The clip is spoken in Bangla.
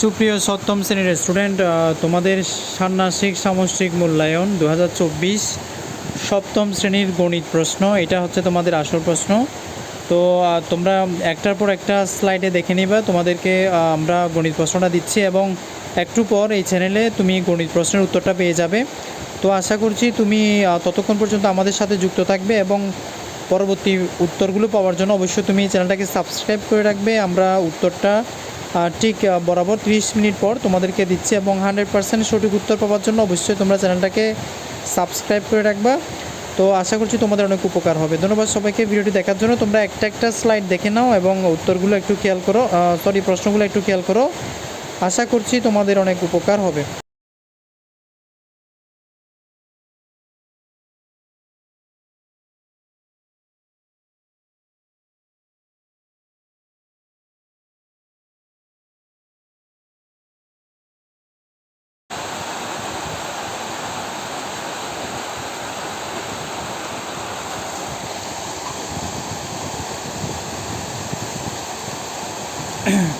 সুপ্রিয় সপ্তম শ্রেণির স্টুডেন্ট তোমাদের ষান্মাসিক সামষ্টিক মূল্যায়ন দু হাজার চব্বিশ সপ্তম শ্রেণির গণিত প্রশ্ন। এটা হচ্ছে তোমাদের আসল প্রশ্ন। তো তোমরা একটার পর একটা স্লাইডে দেখে নিবা। তোমাদেরকে আমরা গণিত প্রশ্নটা দিচ্ছি এবং একটু পর এই চ্যানেলে তুমি গণিত প্রশ্নের উত্তরটা পেয়ে যাবে। তো, আশা করছি তুমি ততক্ষণ পর্যন্ত আমাদের সাথে যুক্ত থাকবে এবং পরবর্তী উত্তরগুলো পাওয়ার জন্য অবশ্যই তুমি চ্যানেলটাকে সাবস্ক্রাইব করে রাখবে। আমরা উত্তরটা ঠিক বরাবর 30 মিনিট পর তোমাদেরকে দিচ্ছি এবং হান্ড্রেড পার্সেন্ট সঠিক উত্তর পাওয়ার জন্য অবশ্যই তোমরা চ্যানেলটাকে সাবস্ক্রাইব করে রাখবা। তো আশা করছি তোমাদের অনেক উপকার হবে। ধন্যবাদ সবাইকে ভিডিওটি দেখার জন্য। তোমরা একটা একটা স্লাইড দেখে নাও এবং উত্তরগুলো একটু খেয়াল করো। সরি প্রশ্নগুলো একটু খেয়াল করো। আশা করছি তোমাদের অনেক উপকার হবে। Yeah.